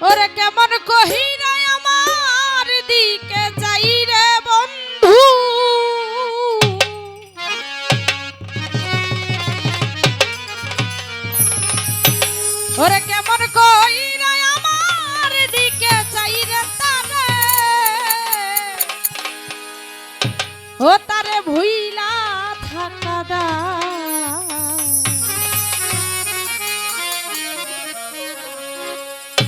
ওরে কেমন কহিরা আমার দিকে যাই রে বন্ধু? ওরে কেমন কইরা আমার দিকে চাই রে তারে? ও তারে ভুইলা থাকা দা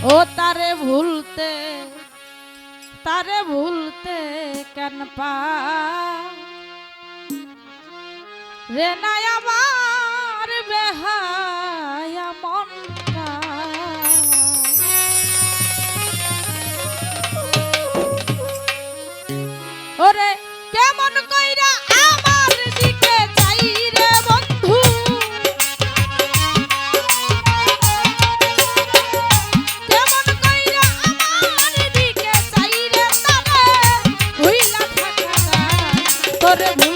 ও তারে ভুলতে তারে ভুলতে কেন পা রে নাই আমার বেহায়া তোরে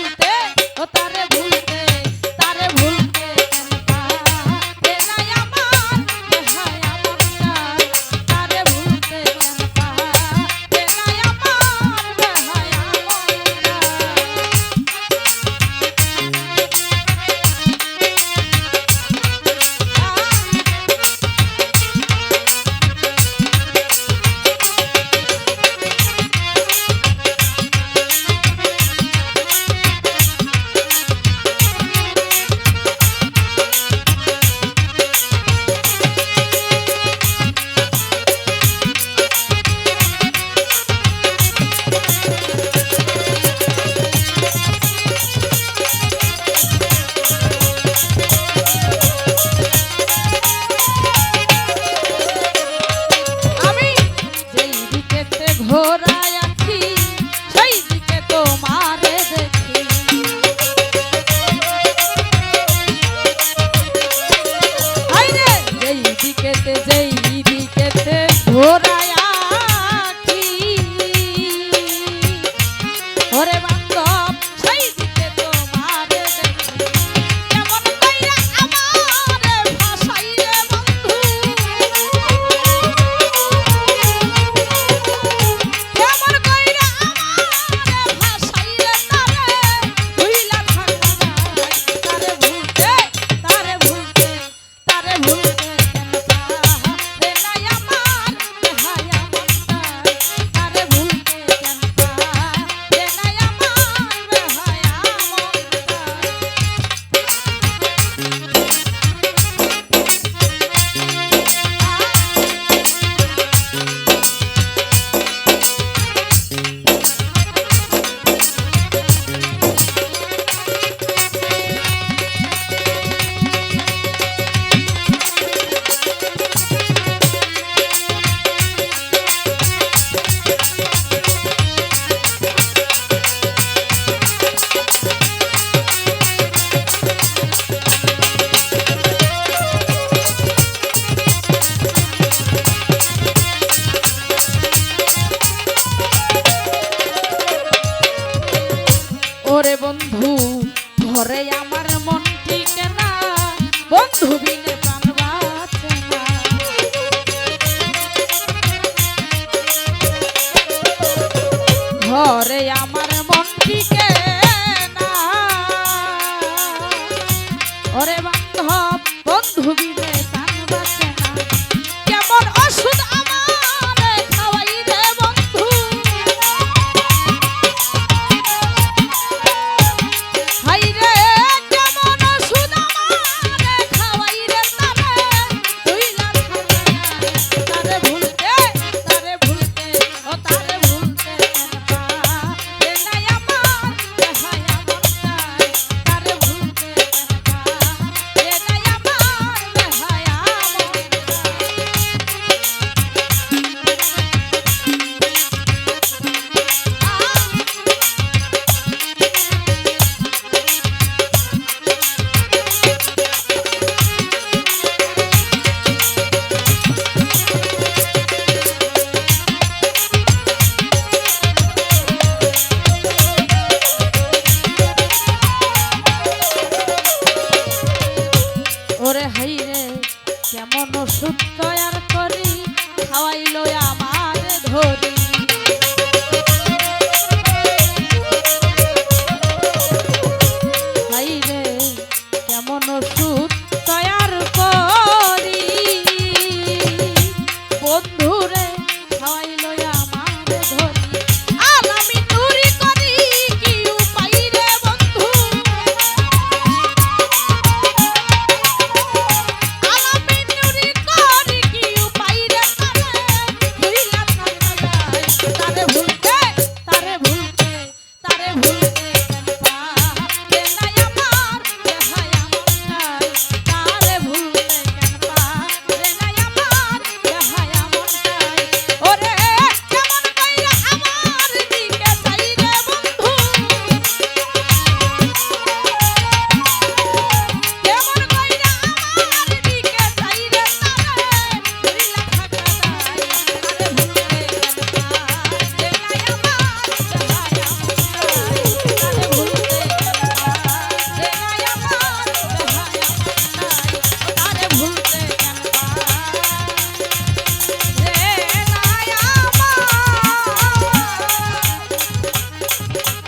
tu me.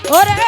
ওরে বেহা